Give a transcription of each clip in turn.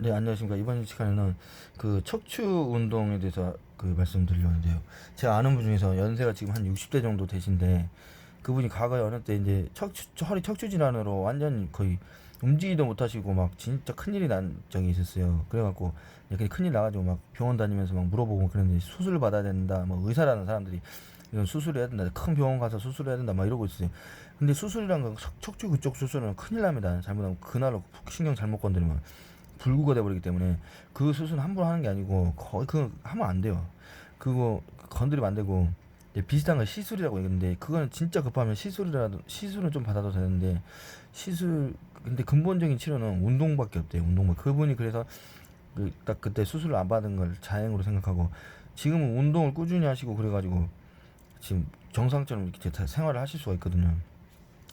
네 안녕하십니까 이번 시간에는 그 척추 운동에 대해서 그 말씀드리려는데요. 제가 아는 분 중에서 연세가 지금 한 60대 정도 되신데 그분이 과거에 어느 때 이제 척추 허리 척추 질환으로 완전 거의 움직이도 못하시고 막 진짜 큰일이 난 적이 있었어요. 그래갖고 이렇게 큰일 나가지고 막 병원 다니면서 막 물어보고 그랬는데 수술을 받아야 된다. 뭐 의사라는 사람들이 이건 수술해야 된다. 큰 병원 가서 수술해야 된다. 막 이러고 있어요. 근데 수술이란 건 척- 척추 그쪽 수술은 큰일 납니다. 잘못하면 그날로 신경 잘못 건드리면 불구가 돼버리기 때문에 그 수술은 함부로 하는 게 아니고 거의 그 하면 안 돼요. 그거 건드리면 안 되고 비슷한 거 시술이라고 얘기하는데 그거는 진짜 급하면 시술이라도 시술은 좀 받아도 되는데 시술 근데 근본적인 치료는 운동밖에 없대요. 운동만 그분이 그래서 그 딱 그때 수술을 안 받은 걸 자행으로 생각하고 지금은 운동을 꾸준히 하시고 그래가지고 지금 정상처럼 이렇게 다 생활을 하실 수가 있거든요.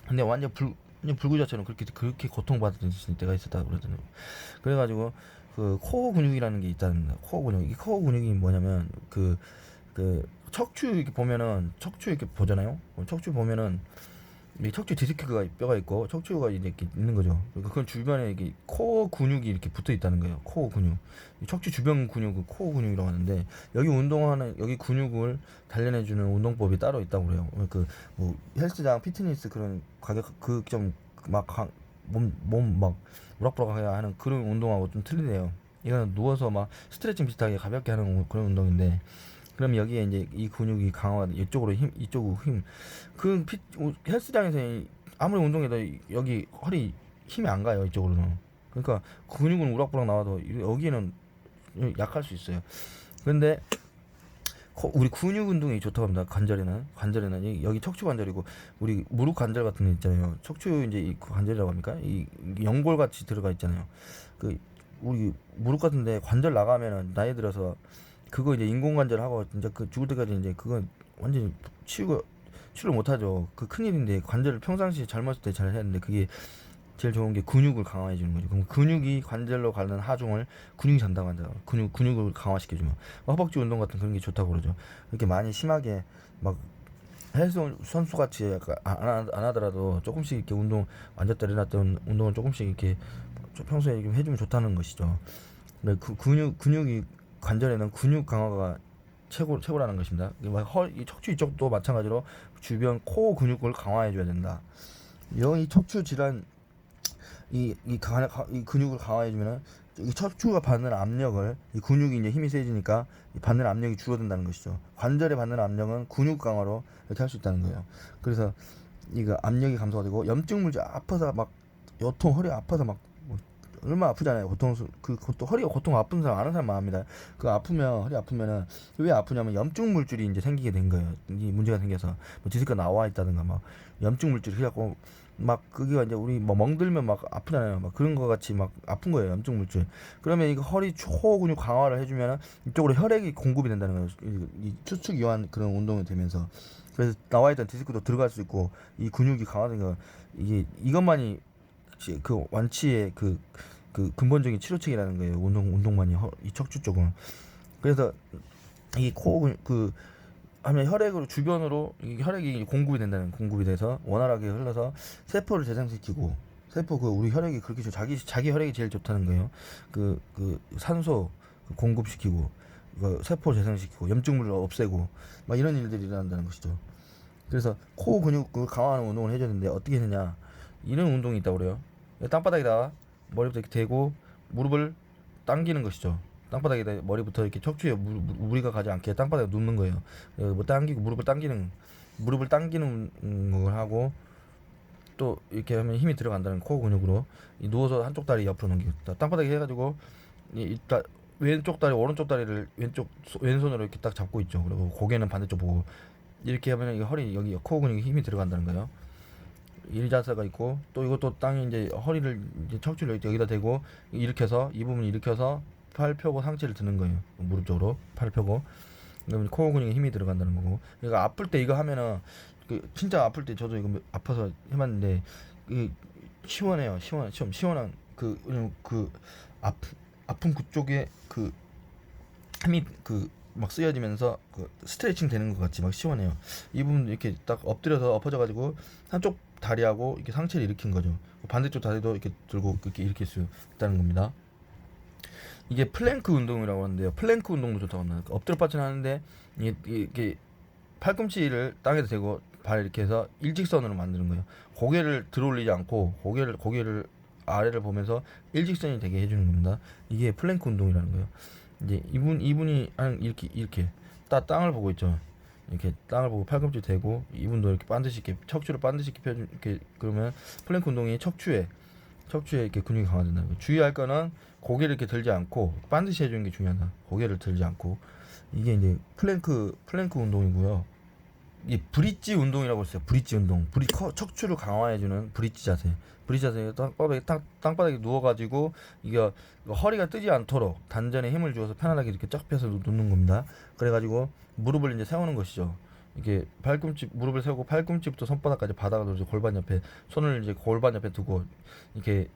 근데 완전 불 불구자처럼 그렇게 그렇게 고통받던 때가 있었다고 그러더라고요. 그래가지고 그 코어 근육이라는 게 있다는 코어 근육 이 코어 근육이 뭐냐면 그그 척추 이렇게 보면은 척추 이렇게 보잖아요. 어, 척추 보면은 이 척추 디스크가 뼈가 있고 척추가 이렇게 있는 거죠. 그그 주변에 이게 코어 근육이 이렇게 붙어 있다는 거예요. 코어 근육. 이 척추 주변 근육을 코어 근육이라고 하는데 여기 운동하는 여기 근육을 단련해 주는 운동법이 따로 있다고 그래요. 그뭐 헬스장 피트니스 그런 가격 그좀막몸몸막 우락부락 해야 하는 그런 운동하고 좀 틀리네요. 이거는 누워서 막 스트레칭 비슷하게 가볍게 하는 그런 운동인데 그럼 여기에 이제 이 근육이 강화 이쪽으로 힘 이쪽으로 힘 그 피 헬스장에서 아무리 운동해도 여기 허리 힘이 안 가요 이쪽으로는. 그러니까 근육은 우락부락 나와도 여기는 약할 수 있어요. 코- 우리 근육 운동이 좋다고 합니다 관절에는. 관절에는. 이- 여기 척추 관절이고 우리 무릎 관절 같은 게 있잖아요. 척추 이제 이 관절이라고 합니까? 이 연골 같이 들어가 있잖아요. 그 우리 무릎 같은데 관절 나가면은 나이 들어서 그거 이제 인공관절 하고 진짜 그 죽을 때까지 이제 그건 완전히 치유가 치료를 못하죠. 그 큰일인데 관절을 평상시에 젊었을 때 잘 했는데 그게 제일 좋은 게 근육을 강화해 주는 거죠. 그럼 근육이 관절로 가는 하중을 근육이 잔다고 한다. 근육 근육을 강화시켜 주면 허벅지 운동 같은 그런 게 좋다고 그러죠. 이렇게 많이 심하게 막 헬스 선수 같이 약간 안, 하- 안 하더라도 조금씩 이렇게 운동 앉았다 일어났던 운동을 조금씩 이렇게 좀 평소에 좀 해주면 좋다는 것이죠. 근데 그 근육 근육이 관절에는 근육 강화가 최고 최고라는 것입니다. 이막 허, 이 척추 이쪽도 마찬가지로 주변 코어 근육을 강화해 줘야 된다. 이 척추 질환 이, 이, 가, 가- 이 근육을 강화해 주면은 이 척추가 받는 압력을 이 근육이 이제 힘이 세지니까 이 받는 압력이 줄어든다는 것이죠. 관절에 받는 압력은 근육 강화로 이렇게 할 수 있다는 거예요. 그래서 이거 압력이 감소가 되고 염증 물질 아파서 막 여통 허리 아파서 막뭐 얼마 아프잖아요. 고통 그 고통 허리가 고통 아픈 사람 아는 사람 많습니다. 그 아프면 허리 아프면은 왜 아프냐면 염증 물질이 이제 생기게 된 거예요. 이 문제가 생겨서 뭐 디스크가 나와 있다든가 막 염증 물질이 해갖고 막 그게 이제 우리 뭐 멍들면 막 아프잖아요. 막 그런 거 같이 막 아픈 거예요. 염증 물질. 그러면 이거 허리 초 근육 강화를 해주면 이쪽으로 혈액이 공급이 된다는 거예요. 이, 이 추측 이완 그런 운동이 되면서 그래서 나와 있던 디스크도 들어갈 수 있고 이 근육이 강화된 거 이게 이것만이 지- 그 완치의 그, 그 근본적인 치료책이라는 거예요. 운동 운동만이 허, 이 척추 쪽은. 그래서 이 코 그 하면 혈액으로 주변으로 이 혈액이 공급이 된다는 공급이 돼서 원활하게 흘러서 세포를 재생시키고 세포 그 우리 혈액이 그렇게 좋 자기 자기 혈액이 제일 좋다는 거예요. 그그 산소 그 공급시키고 그 세포 재생시키고 염증물을 없애고 막 이런 일들이 일어난다는 것이죠. 그래서 코 근육을 강화하는 운동을 해줘야 되는데 어떻게 했느냐 이런 운동이 있다고 그래요. 땅바닥에다 머리부터 이렇게 대고 무릎을 당기는 것이죠. 땅바닥에다 머리부터 이렇게 척추에 무, 무- 무리가 가지 않게 땅바닥에 눕는 거예요. 어, 뭐 당기고 무릎을 당기는 무릎을 당기는 음, 걸 하고 또 이렇게 하면 힘이 들어간다는 코어 근육으로 이 누워서 한쪽 다리 옆으로 넘기고 땅바닥에 해가지고 이, 이 따- 왼쪽 다리 오른쪽 다리를 왼쪽 소- 왼손으로 이렇게 딱 잡고 있죠. 그리고 고개는 반대쪽 보고 이렇게 하면 이 허리 여기 코어 근육에 힘이 들어간다는 거예요. 일자세가 있고 또 이것도 땅에 이제 허리를 이제 척추를 여기- 여기다 대고 일으켜서 이 부분 일으켜서 팔 펴고 상체를 드는 거예요. 무릎 쪽으로 팔 펴고 그러면 코어 근육에 힘이 들어간다는 거고. 그러니까 아플 때 이거 하면은 그 진짜 아플 때 저도 이거 아파서 해봤는데 이 시원해요. 시원 시원 시원한 그 왜냐면 그 아프 아픈 그쪽에 그 힘이 그 막 쓰여지면서 그 스트레칭 되는 것 같이 막 시원해요. 이 부분 이렇게 딱 엎드려서 엎어져 가지고 한쪽 다리하고 이렇게 상체를 일으킨 거죠. 반대쪽 다리도 이렇게 들고 이렇게 일으킬 수 있다는 겁니다. 이게 플랭크 운동이라고 하는데요. 플랭크 운동도 좋다고 합니다. 엎드려 뻗쳐 하는데 이게, 이게 팔꿈치를 땅에 대고 발 이렇게 해서 일직선으로 만드는 거예요. 고개를 들어올리지 않고 고개를 고개를 아래를 보면서 일직선이 되게 해주는 겁니다. 이게 플랭크 운동이라는 거예요. 이제 이분 이분이 한 이렇게 이렇게 딱 땅을 보고 있죠. 이렇게 땅을 보고 팔꿈치 대고 이분도 이렇게 반드시 이렇게 척추를 반드시 이렇게 펴주 이렇게 그러면 플랭크 운동이 척추에 척추에 이렇게 근육이 강화된다는 거예요. 주의할 거는 고개를 이렇게 들지 않고 반드시 해주는 게 중요하다. 고개를 들지 않고 이게 이제 플랭크 플랭크 운동이고요. 이 브릿지 운동이라고 했어요. 브릿지 운동. 커, 척추를 강화해주는 브릿지 자세. 브릿지 자세 땅바닥에 땅, 땅바닥에 누워가지고 이게 허리가 뜨지 않도록 단전에 힘을 주어서 편안하게 이렇게 쫙 펴서 누- 눕는 겁니다. 그래가지고 무릎을 이제 세우는 것이죠. 이게 발꿈치 무릎을 세우고 팔꿈치부터 손바닥까지 바닥을 놓죠. 골반 옆에 손을 이제 골반 옆에 두고 이렇게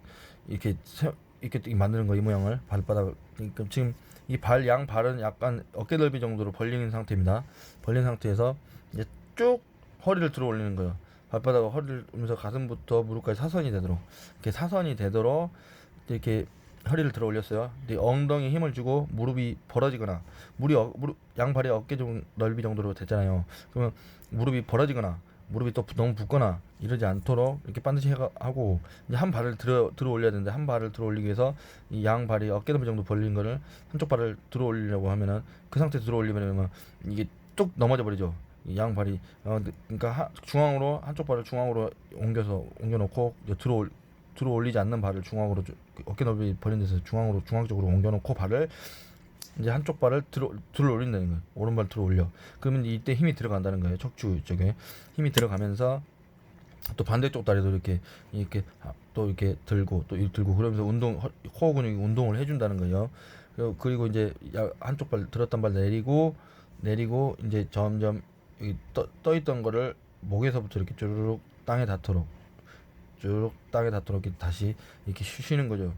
이렇게 세, 이렇게 만드는 거 이 모양을 발바닥 그러니까 지금 이 발 양 발은 약간 어깨 넓이 정도로 벌린 상태입니다. 벌린 상태에서 이제 쭉 허리를 들어 올리는 거예요. 발바닥을 허리를 오면서 가슴부터 무릎까지 사선이 되도록 이렇게 사선이 되도록 이렇게 허리를 들어 올렸어요. 근데 엉덩이 힘을 주고 무릎이 벌어지거나 무릎이 어, 무릎 양발이 어깨 좀 넓이 정도로 됐잖아요. 그러면 무릎이 벌어지거나 무릎이 또 부- 너무 붓거나 이러지 않도록 이렇게 반드시 해가, 하고 이제 한 발을 들어 들어 올려야 되는데 한 발을 들어 올리기 위해서 이 양 발이 어깨 넓이 정도 벌린 거를 한쪽 발을 들어 올리려고 하면은 그 상태에서 들어 올리면은 이게 뚝 넘어져 버리죠. 이양 발이 어, 그러니까 하, 중앙으로 한쪽 발을 중앙으로 옮겨서 옮겨놓고 들어 올 들어 올리지 않는 발을 중앙으로 주- 어깨 넓이 벌린 데서 중앙으로 중앙 쪽으로 옮겨놓고 발을 이제 한쪽 발을 들어 들어 올린다는 거예요. 오른발 들어 올려. 그러면 이때 힘이 들어간다는 거예요. 척추 쪽에 힘이 들어가면서 또 반대쪽 다리도 이렇게 이렇게 아, 또 이렇게 들고 또 이렇게 들고 그러면서 운동 허- 코어 근육이 운동을 해준다는 거예요. 그리고, 그리고 이제 야- 한쪽 발 들었던 발 내리고 내리고 이제 점점 떠, 떠 있던 거를 목에서부터 이렇게 쭈르륵 땅에 닿도록 쭉 땅에 닿도록 이렇게 다시 이렇게 쉬시는 거죠.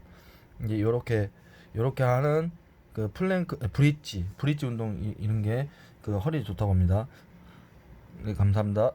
이제 요렇게 요렇게 하는 그 플랭크 아, 브릿지 브릿지 운동 이- 이런 게 그 허리 좋다고 합니다. 네 감사합니다.